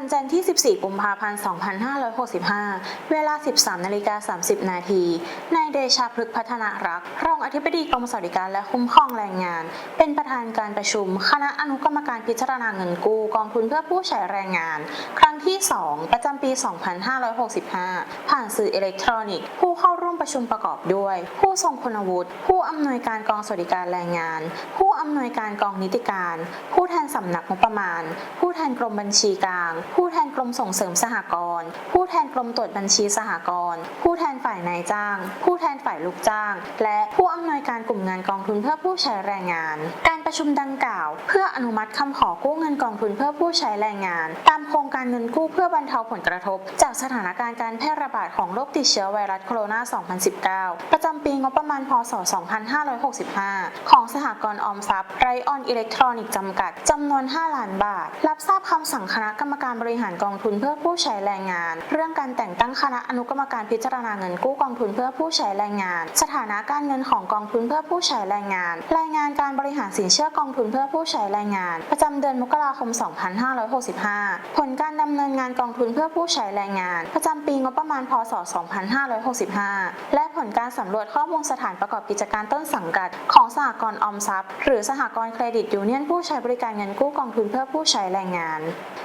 วันที่ 14 กุมภาพันธ์ 2565 เวลา 13 นาฬิกา 30 นาที นายเดชาพฤกษ์พัฒนารัก รองอธิบดีกรมสวัสดิการและคุ้มครองแรงงาน เป็นประธานการประชุม คณะอนุกรรมการพิจารณาเงินกู้กองทุนเพื่อผู้ใช้แรงงาน ครั้งที่ 2 ประจำปี 2565 ผ่านสื่ออิเล็กทรอนิกส์ ผู้เข้าร่วมประชุมประกอบด้วย ผู้ทรงคุณวุฒิ ผู้อำนวยการกองสวัสดิการแรงงาน ผู้อำนวยการกองนิติการ ผู้แทนสำนักงบประมาณ ผู้แทนกรมบัญชีกลางผู้แทนกรมส่งเสริมสหกรณ์ ผู้แทนกรมตรวจบัญชีสหกรณ์ ผู้แทนฝ่ายนายจ้าง ผู้แทนฝ่ายลูกจ้าง และผู้อำนวยการกลุ่มงานกองทุนเพื่อผู้ใช้แรงงาน การประชุมดังกล่าว เพื่ออนุมัติคำขอกู้เงินกองทุนเพื่อผู้ใช้แรงงาน ตามโครงการเงินกู้เพื่อบรรเทาผลกระทบ จากสถานการณ์การแพร่ระบาดของโรคติดเชื้อไวรัสโคโรนา 2019 ประจำปีงบประมาณ พศ 2565 ของสหกรณ์ออมทรัพย์ไรออนอิเล็กทรอนิกส์จำกัดจำนวน 5 ล้านบาท รับทราบคำสั่งคณะกรรมการบริหารกองทุนเพื่อผู้ใช้แรงงาน เรื่องการแต่งตั้งคณะอนุกรรมการพิจารณาเงินกู้กองทุนเพื่อผู้ใช้แรงงาน สถานะการเงินของกองทุนเพื่อผู้ใช้แรงงาน รายงานการบริหารสินเชื่อกองทุนเพื่อผู้ใช้แรงงาน ประจำเดือนมกราคม 2565 ผลการดำเนินงานกองทุนเพื่อผู้ใช้แรงงาน ประจำปีงบประมาณ พศ 2565 และผลการสำรวจข้อมูลสถานประกอบกิจการต้นสังกัด ของสหกรณ์ออมทรัพย์ หรือสหกรณ์เครดิตยูเนียนผู้ใช้บริการเงินกู้กองทุนเพื่อผู้ใช้แรงงาน